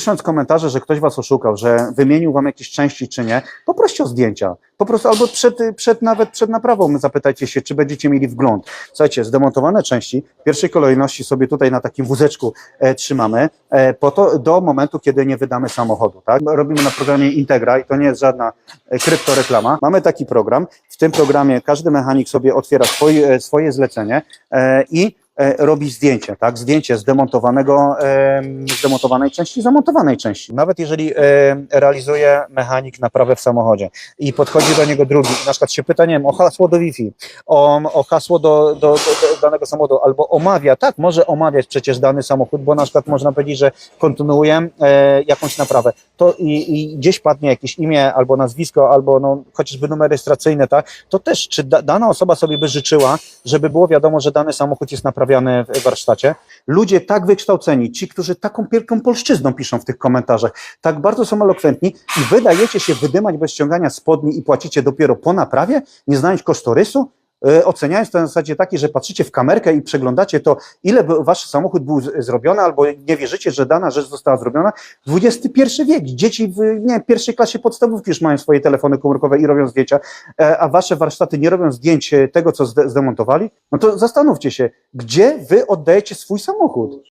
pisząc komentarze, że ktoś was oszukał, że wymienił wam jakieś części czy nie, poproście o zdjęcia. Po prostu albo przed, przed nawet przed naprawą zapytajcie się, czy będziecie mieli wgląd. Słuchajcie, zdemontowane części w pierwszej kolejności sobie tutaj na takim wózeczku e, trzymamy, e, po to do momentu, kiedy nie wydamy samochodu. Tak? Robimy na programie Integra i to nie jest żadna e, kryptoreklama. Mamy taki program. W tym programie każdy mechanik sobie otwiera swoje, e, swoje zlecenie e, i robi zdjęcie, tak? Zdjęcie zdemontowanego, e, zdemontowanej części, zamontowanej części. Nawet jeżeli e, realizuje mechanik naprawę w samochodzie i podchodzi do niego drugi, na przykład się pyta, nie wiem, o hasło do Wi-Fi, o, o hasło do, do, do, do danego samochodu, albo omawia, tak, może omawiać przecież dany samochód, bo na przykład można powiedzieć, że kontynuuje e, jakąś naprawę, to i, i gdzieś padnie jakieś imię, albo nazwisko, albo no, chociażby numer rejestracyjny, tak, to też, czy da, dana osoba sobie by życzyła, żeby było wiadomo, że dany samochód jest naprawiany w warsztacie. Ludzie tak wykształceni, ci, którzy taką wielką polszczyzną piszą w tych komentarzach, tak bardzo są elokwentni i wydajecie się wydymać bez ściągania spodni i płacicie dopiero po naprawie, nie znając kosztorysu, oceniając to na zasadzie takiej, że patrzycie w kamerkę i przeglądacie to, ile wasz samochód był zrobiony, albo nie wierzycie, że dana rzecz została zrobiona. XXI wiek, dzieci w nie, pierwszej klasie podstawówki już mają swoje telefony komórkowe i robią zdjęcia, e, a wasze warsztaty nie robią zdjęć e, tego, co zde- zdemontowali, no to zastanówcie się, gdzie wy oddajecie swój samochód?